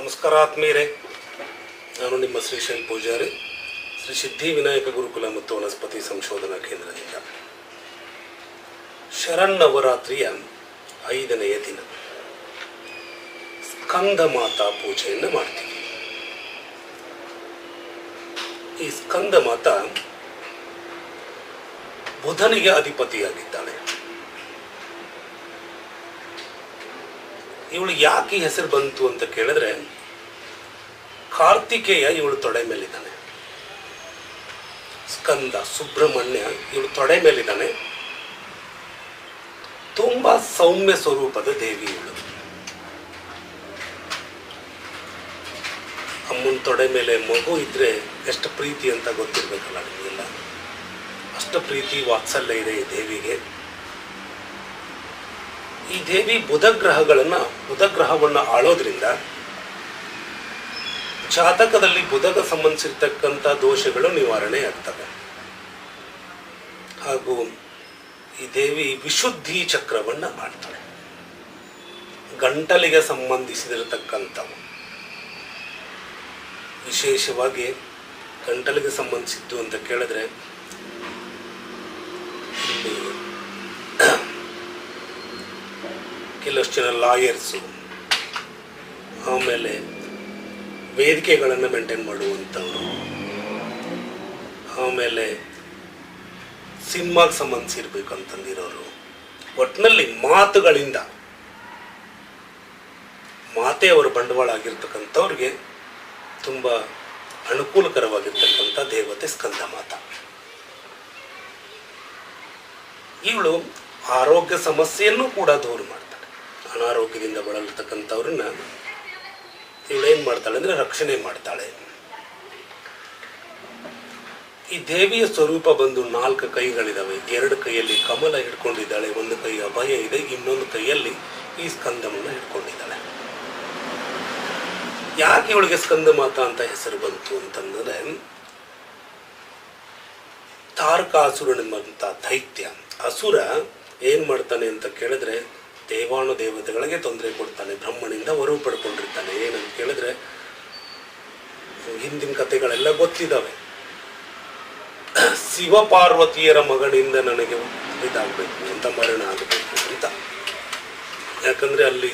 ನಮಸ್ಕಾರ ಆತ್ಮೀಯರೇ. ನಾನು ನಿಮ್ಮ ಶ್ರೀಶೈಲ್ ಪೂಜಾರಿ, ಶ್ರೀ ಸಿದ್ಧಿ ವಿನಾಯಕ ಗುರುಕುಲ ಮತ್ತು ವನಸ್ಪತಿ ಸಂಶೋಧನಾ ಕೇಂದ್ರದಿಂದ. ಶರನ್ನವರಾತ್ರಿಯ ಐದನೆಯ ದಿನ. ಸ್ಕಂದ ಮಾತಾ ಪೂಜೆಯನ್ನು ಮಾಡ್ತೀವಿ. ಈ ಸ್ಕಂದ ಮಾತಾ ಬುಧನಿಗೆ ಅಧಿಪತಿಯಾಗಿದ್ದಾಳೆ ಇವಳು ಯಾಕೆ ಈ ಹೆಸರು ಬಂತು ಅಂತ ಕೇಳಿದ್ರೆ, ಕಾರ್ತಿಕೇಯ ಇವಳು ತೊಡೆ ಮೇಲಿದ್ದಾನೆ. ಸ್ಕಂದ ಸುಬ್ರಹ್ಮಣ್ಯ ಇವಳು ತೊಡೆ ಮೇಲಿದ್ದಾನೆ. ತುಂಬಾ ಸೌಮ್ಯ ಸ್ವರೂಪದ ದೇವಿ ಇವಳು. ಅಮ್ಮನ ತೊಡೆ ಮೇಲೆ ಮಗು ಇದ್ರೆ ಎಷ್ಟು ಪ್ರೀತಿ ಅಂತ ಗೊತ್ತಿರ್ಬೇಕಲ್ಲ ನಿಮಗೆಲ್ಲ. ಅಷ್ಟು ಪ್ರೀತಿ, ವಾತ್ಸಲ್ಯ ಇದೆ ಈ ದೇವಿಗೆ. ಈ ದೇವಿ ಬುಧ ಗ್ರಹಗಳನ್ನ ಬುಧ ಗ್ರಹವನ್ನು ಆಳೋದ್ರಿಂದ ಜಾತಕದಲ್ಲಿ ಬುಧಗೆ ಸಂಬಂಧಿಸಿರ್ತಕ್ಕಂಥ ದೋಷಗಳು ನಿವಾರಣೆ ಆಗ್ತವೆ. ಹಾಗೂ ಈ ದೇವಿ ವಿಶುದ್ಧಿ ಚಕ್ರವನ್ನ ಮಾಡ್ತಾಳೆ ಗಂಟಲಿಗೆ ಸಂಬಂಧಿಸಿದಿರತಕ್ಕಂಥವು. ವಿಶೇಷವಾಗಿ ಗಂಟಲಿಗೆ ಸಂಬಂಧಿಸಿದ್ದು ಅಂತ ಕೇಳಿದ್ರೆ ಇಲ್ಲಿ ಕೆಲವಷ್ಟು ಜನ ಲಾಯರ್ಸು ಆಮೇಲೆ ವೇದಿಕೆಗಳನ್ನು ಮೇಂಟೈನ್ ಮಾಡುವಂಥವ್ರು. ಆಮೇಲೆ ಸಿನಿಮಾಗೆ ಸಂಬಂಧಿಸಿರ್ಬೇಕು ಅಂತಂದಿರೋರು. ಒಟ್ಟಿನಲ್ಲಿ ಮಾತುಗಳಿಂದ ಮಾತೆ ಅವರ ಬಂಡವಾಳ ಆಗಿರ್ತಕ್ಕಂಥವ್ರಿಗೆ ತುಂಬ ಅನುಕೂಲಕರವಾಗಿರ್ತಕ್ಕಂಥ ದೇವತೆ ಸ್ಕಂದ ಮಾತ. ಇವಳು ಆರೋಗ್ಯ ಸಮಸ್ಯೆಯನ್ನು ಕೂಡ ದೂರ ಮಾಡ್ತಾಳೆ ಅನಾರೋಗ್ಯದಿಂದ ಬಳಲತಕ್ಕಂಥವ್ರನ್ನ ಇವಳೇನು ಮಾಡ್ತಾಳೆ ಅಂದರೆ ರಕ್ಷಣೆ ಮಾಡ್ತಾಳೆ. ಈ ದೇವಿಯ ಸ್ವರೂಪ ಬಂದು ನಾಲ್ಕು ಕೈಗಳಿದಾವೆ. ಎರಡು ಕೈಯಲ್ಲಿ ಕಮಲ ಹಿಡ್ಕೊಂಡಿದ್ದಾಳೆ, ಒಂದು ಕೈ ಅಭಯ ಇದೆ, ಇನ್ನೊಂದು ಕೈಯಲ್ಲಿ ಈ ಸ್ಕಂದವನ್ನು ಹಿಡ್ಕೊಂಡಿದ್ದಾಳೆ. ಯಾಕೆ ಇವಳಿಗೆ ಸ್ಕಂದ ಮಾತಾ ಅಂತ ಹೆಸರು ಬಂತು ಅಂತಂದ್ರೆ ತಾರಕಾಸುರನೆಂಬಂಥ ದೈತ್ಯ, ಅಸುರ ಏನು ಮಾಡ್ತಾನೆ ಅಂತ ಕೇಳಿದ್ರೆ ದೇವಾನು ದೇವತೆಗಳಿಗೆ ತೊಂದರೆ ಕೊಡ್ತಾನೆ, ಬ್ರಹ್ಮನಿಂದ ಹೊರವು ಪಡ್ಕೊಂಡಿರ್ತಾನೆ. ಏನಂತ ಕೇಳಿದ್ರೆ, ಹಿಂದಿನ ಕಥೆಗಳೆಲ್ಲ ಗೊತ್ತಿದ್ದಾವೆ ಶಿವ ಪಾರ್ವತಿಯರ ಮಗನಿಂದ ನನಗೆ ಇದಾಗಬೇಕು ಅಂತ ಮರಣ ಆಗಬೇಕು ಅಂತ. ಯಾಕಂದ್ರೆ ಅಲ್ಲಿ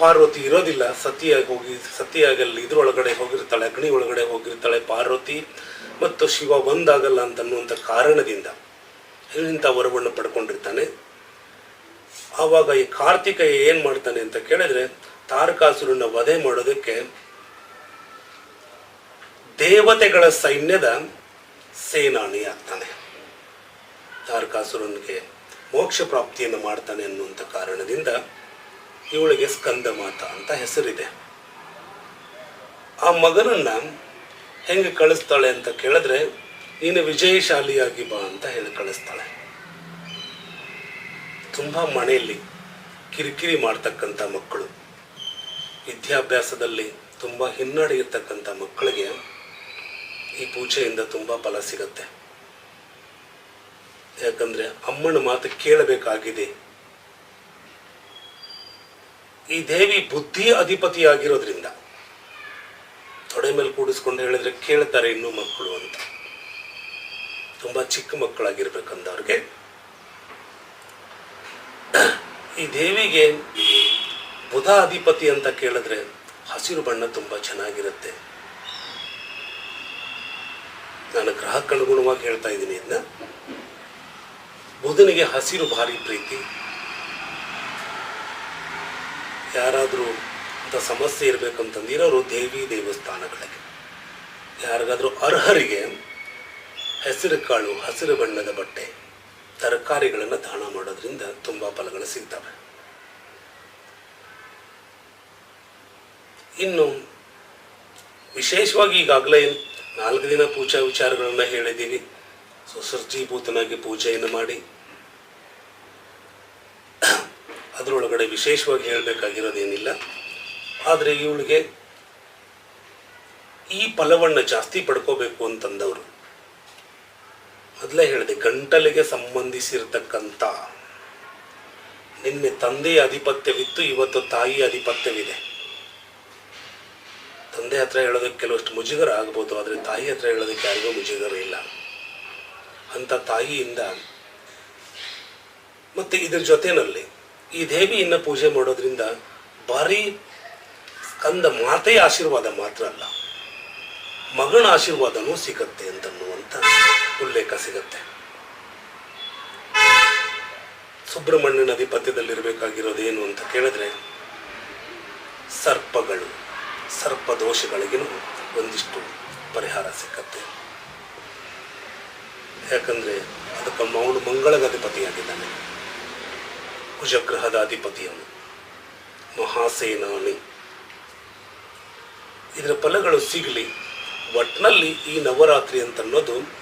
ಪಾರ್ವತಿ ಇರೋದಿಲ್ಲ. ಸತಿಯಾಗಿ ಹೋಗಿ, ಸತಿಯಾಗಿ ಅಲ್ಲಿ ಇದ್ರೊಳಗಡೆ ಹೋಗಿರ್ತಾಳೆ, ಅಗ್ನಿ ಒಳಗಡೆ ಹೋಗಿರ್ತಾಳೆ ಪಾರ್ವತಿ ಮತ್ತು ಶಿವ ಒಂದಾಗಲ್ಲ ಅಂತನ್ನುವಂಥ ಕಾರಣದಿಂದ ಇಂಥ ವರವನ್ನು ಪಡ್ಕೊಂಡಿರ್ತಾನೆ. ಆವಾಗ ಈ ಕಾರ್ತಿಕಯ್ಯ ಏನ್ ಮಾಡ್ತಾನೆ ಅಂತ ಕೇಳಿದ್ರೆ ತಾರಕಾಸುರನ ವಧೆ ಮಾಡೋದಕ್ಕೆ ದೇವತೆಗಳ ಸೈನ್ಯದ ಸೇನಾನಿ ಆಗ್ತಾನೆ. ತಾರಕಾಸುರನಿಗೆ ಮೋಕ್ಷ ಪ್ರಾಪ್ತಿಯನ್ನು ಮಾಡ್ತಾನೆ ಅನ್ನುವಂಥ ಕಾರಣದಿಂದ ಇವಳಿಗೆ ಸ್ಕಂದ ಮಾತ ಅಂತ ಹೆಸರಿದೆ. ಆ ಮಗನನ್ನ ಹೆಂಗೆ ಕಳಿಸ್ತಾಳೆ ಅಂತ ಕೇಳಿದ್ರೆ, ನೀನು ವಿಜಯಶಾಲಿಯಾಗಿ ಬಾ ಅಂತ ಹೇಳಿ ಕಳಿಸ್ತಾಳೆ. ತುಂಬ ಮನೆಯಲ್ಲಿ ಕಿರಿಕಿರಿ ಮಾಡ್ತಕ್ಕಂಥ ಮಕ್ಕಳು. ವಿದ್ಯಾಭ್ಯಾಸದಲ್ಲಿ ತುಂಬ ಹಿನ್ನಡೆ ಇರ್ತಕ್ಕಂಥ ಮಕ್ಕಳಿಗೆ ಈ ಪೂಜೆಯಿಂದ ತುಂಬ ಫಲ ಸಿಗತ್ತೆ. ಯಾಕಂದ್ರೆ ಅಮ್ಮನ ಮಾತು ಕೇಳಬೇಕಾಗಿದೆ. ಈ ದೇವಿ ಬುದ್ಧಿ ಅಧಿಪತಿಯಾಗಿರೋದ್ರಿಂದ ತೊಡೆ ಮೇಲೆ ಕೂಡಿಸ್ಕೊಂಡು ಹೇಳಿದ್ರೆ ಕೇಳ್ತಾರೆ ಇನ್ನೂ ಮಕ್ಕಳು ಅಂತ. ತುಂಬಾ ಚಿಕ್ಕ ಮಕ್ಕಳಾಗಿರ್ಬೇಕಂದವ್ರಿಗೆ. ಈ ದೇವಿಗೆ ಬುಧ ಅಧಿಪತಿ ಅಂತ ಕೇಳಿದ್ರೆ ಹಸಿರು ಬಣ್ಣ ತುಂಬಾ ಚೆನ್ನಾಗಿರುತ್ತೆ. ನಾನು ಗ್ರಾಹಕನುಗುಣವಾಗಿ ಅನುಗುಣವಾಗಿ ಹೇಳ್ತಾ ಇದ್ದೀನಿ ಇದನ್ನ ಬುಧನಿಗೆ ಹಸಿರು ಭಾರಿ ಪ್ರೀತಿ. ಯಾರಾದರೂ ಅಂತ ಸಮಸ್ಯೆ ಇರಬೇಕಂತಂದಿರೋರು ದೇವಿ ದೇವಸ್ಥಾನಗಳಿಗೆ. ಯಾರಿಗಾದರೂ ಅರ್ಹರಿಗೆ ಹೆಸರು ಕಾಳು ಹಸಿರು ಬಣ್ಣದ ಬಟ್ಟೆ. ತರಕಾರಿಗಳನ್ನು ದಾನ ಮಾಡೋದ್ರಿಂದ ತುಂಬ ಫಲಗಳು ಸಿಗ್ತವೆ. ಇನ್ನು ವಿಶೇಷವಾಗಿ ಈಗಾಗಲೇ ನಾಲ್ಕು ದಿನ ಪೂಜಾ ವಿಚಾರಗಳನ್ನು ಹೇಳಿದ್ದೀವಿ ಸುಸರ್ಜೀಭೂತನಾಗಿ ಪೂಜೆಯನ್ನು ಮಾಡಿ. ಅದರೊಳಗಡೆ ವಿಶೇಷವಾಗಿ ಹೇಳಬೇಕಾಗಿರೋದೇನಿಲ್ಲ. ಆದರೆ ಇವಳಿಗೆ ಈ ಫಲವನ್ನು ಜಾಸ್ತಿ ಪಡ್ಕೋಬೇಕು ಅಂತಂದವರು ಮೊದಲೇ ಹೇಳಿದೆ, ಗಂಟಲಿಗೆ ಸಂಬಂಧಿಸಿರ್ತಕ್ಕಂಥ ನಿನ್ನೆ ತಂದೆಯ ಆಧಿಪತ್ಯವಿತ್ತು ಇವತ್ತು ತಾಯಿಯ ಆಧಿಪತ್ಯವಿದೆ ತಂದೆ ಹತ್ರ ಹೇಳೋದಕ್ಕೆ ಕೆಲವಷ್ಟು ಮುಜುಗರ ಆಗ್ಬೋದು, ಆದರೆ ತಾಯಿ ಹತ್ರ ಹೇಳೋದಕ್ಕೆ ಯಾರಿಗೂ ಮುಜುಗರ ಇಲ್ಲ. ಅಂತ ತಾಯಿಯಿಂದ ಮತ್ತು ಇದ್ರ ಜೊತೆಯಲ್ಲಿ ಈ ದೇವಿಯನ್ನು ಪೂಜೆ ಮಾಡೋದ್ರಿಂದ ಭಾರಿ ಕಂದ ಮಾತೆಯ ಆಶೀರ್ವಾದ ಮಾತ್ರ ಅಲ್ಲ, ಮಗನ ಆಶೀರ್ವಾದನೂ ಸಿಗತ್ತೆ ಅಂತನ್ನುವಂಥ ಉಲ್ಲೇಖ ಸಿಗುತ್ತೆ. ಸುಬ್ರಹ್ಮಣ್ಯನ ಏನು ಅಂತ ಕೇಳಿದ್ರೆ, ಸರ್ಪಗಳು ಸರ್ಪ ದೋಷಗಳಿಗೂ ಒಂದಿಷ್ಟು ಪರಿಹಾರ ಸಿಕ್ಕತ್ತೆ. ಯಾಕಂದ್ರೆ, ಅದಕ್ಕೆ ಮೌನು ಮಂಗಳದ ಅಧಿಪತಿಯಾಗಿದ್ದಾನೆ. ಕುಜಗ್ರಹದ ಅಧಿಪತಿಯವನು. ಮಹಾಸೇನಾನಿ. ಇದರ ಫಲಗಳು ಸಿಗಲಿ, ಒಟ್ನಲ್ಲಿ ಈ ನವರಾತ್ರಿ ಅಂತ ಅನ್ನೋದು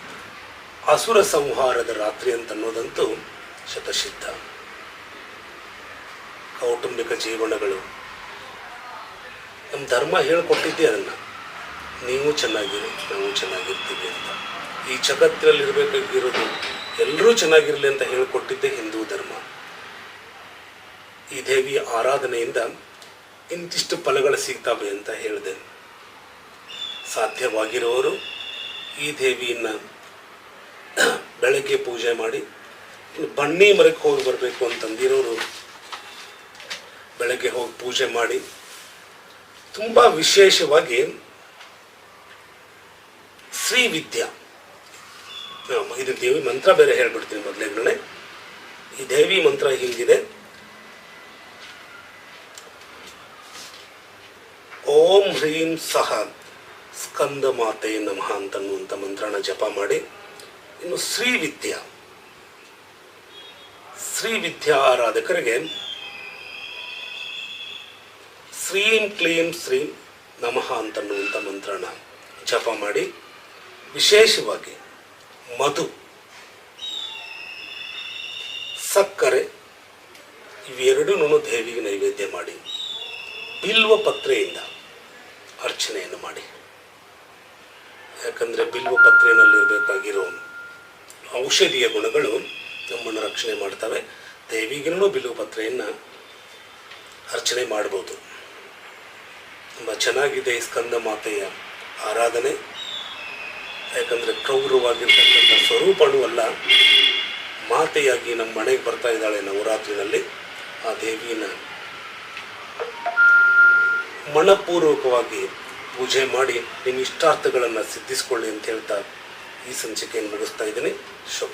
ಅಸುರ ಸಂಹಾರದ ರಾತ್ರಿ ಅಂತ ಅನ್ನೋದಂತೂ ಶತಸಿದ್ಧ. ಕೌಟುಂಬಿಕ ಜೀವನಗಳು. ನಮ್ಮ ಧರ್ಮ ಹೇಳ್ಕೊಟ್ಟಿದ್ದೆ ಅದನ್ನು. ನೀವು ಚೆನ್ನಾಗಿರಿ, ನಾವು ಚೆನ್ನಾಗಿರ್ತೀವಿ ಅಂತ. ಈ ಜಗತ್ತಿನಲ್ಲಿ ಇರಬೇಕಾಗಿರೋದು ಎಲ್ಲರೂ ಚೆನ್ನಾಗಿರಲಿ ಅಂತ ಹೇಳಿಕೊಟ್ಟಿದ್ದೆ ಹಿಂದೂ ಧರ್ಮ. ಈ ದೇವಿಯ ಆರಾಧನೆಯಿಂದ ಇಂತಿಷ್ಟು ಫಲಗಳು ಸಿಗ್ತವೆ ಅಂತ ಹೇಳಿದೆ. ಸಾಧ್ಯವಾಗಿರೋರು ಈ ದೇವಿಯನ್ನ ಬೆಳಗ್ಗೆ ಪೂಜೆ ಮಾಡಿ ಬನ್ನಿ ಮರಕ್ಕೆ ಹೋಗಿ ಬರಬೇಕು ಅಂತಂದಿರೋರು ಬೆಳಗ್ಗೆ ಹೋಗಿ ಪೂಜೆ ಮಾಡಿ, ತುಂಬ ವಿಶೇಷವಾಗಿ ಶ್ರೀ ವಿದ್ಯಾ. ಇದು ದೇವಿ ಮಂತ್ರ ಬೇರೆ ಹೇಳ್ಬಿಡ್ತೀನಿ ಮೊದಲೇ ಈ ದೇವಿ ಮಂತ್ರ ಹಿಂಗಿದೆ ಓಂ ಹ್ರೀಂ ಸಹ ಸ್ಕಂದ ಮಾತೆ ನಮಃ ಅಂತನ್ನುವಂಥ ಮಂತ್ರನ ಜಪ ಮಾಡಿ ಇನ್ನು ಶ್ರೀ ವಿದ್ಯಾ ಶ್ರೀ ವಿದ್ಯಾ ಆರಾಧಕರಿಗೆ ಶ್ರೀಂ ಕ್ಲೀಂ ಶ್ರೀಂ ನಮಃ ಅಂತನ್ನುವಂಥ ಮಂತ್ರನ ಜಪ ಮಾಡಿ ವಿಶೇಷವಾಗಿ ಮಧು, ಸಕ್ಕರೆ ಇವೆರಡೂ ದೇವಿಗೆ ನೈವೇದ್ಯ ಮಾಡಿ ಬಿಲ್ವ ಪತ್ರೆಯಿಂದ ಅರ್ಚನೆಯನ್ನು ಮಾಡಿ. ಯಾಕಂದರೆ ಬಿಲ್ವ ಪತ್ರೆಯಲ್ಲಿರಬೇಕಾಗಿರೋ ಔಷಧೀಯ ಗುಣಗಳು ನಮ್ಮನ್ನು ರಕ್ಷಣೆ ಮಾಡ್ತವೆ. ದೇವಿಗೂ ಬಿಲ್ವ ಪತ್ರೆಯನ್ನು ಅರ್ಚನೆ ಮಾಡ್ಬೋದು. ತುಂಬ ಚೆನ್ನಾಗಿದೆ ಸ್ಕಂದ ಮಾತೆಯ ಆರಾಧನೆ. ಯಾಕಂದರೆ ಕ್ರೌರವಾಗಿರ್ತಕ್ಕಂಥ ಸ್ವರೂಪನೂ ಅಲ್ಲ. ಮಾತೆಯಾಗಿ ನಮ್ಮ ಮನೆಗೆ ಬರ್ತಾ ಇದ್ದಾಳೆ ನವರಾತ್ರಿನಲ್ಲಿ. ಆ ದೇವಿನ ಮನಪೂರ್ವಕವಾಗಿ ಪೂಜೆ ಮಾಡಿ ನಿಮ್ಮ ಇಷ್ಟಾರ್ಥಗಳನ್ನು ಸಿದ್ಧಿಸ್ಕೊಳ್ಳಿ ಅಂತ ಹೇಳ್ತಾ ಈ ಸಂಚಿಕೆಯನ್ನು ಮುಗಿಸ್ತಾ ಇದ್ದೀನಿ. ಶುಭ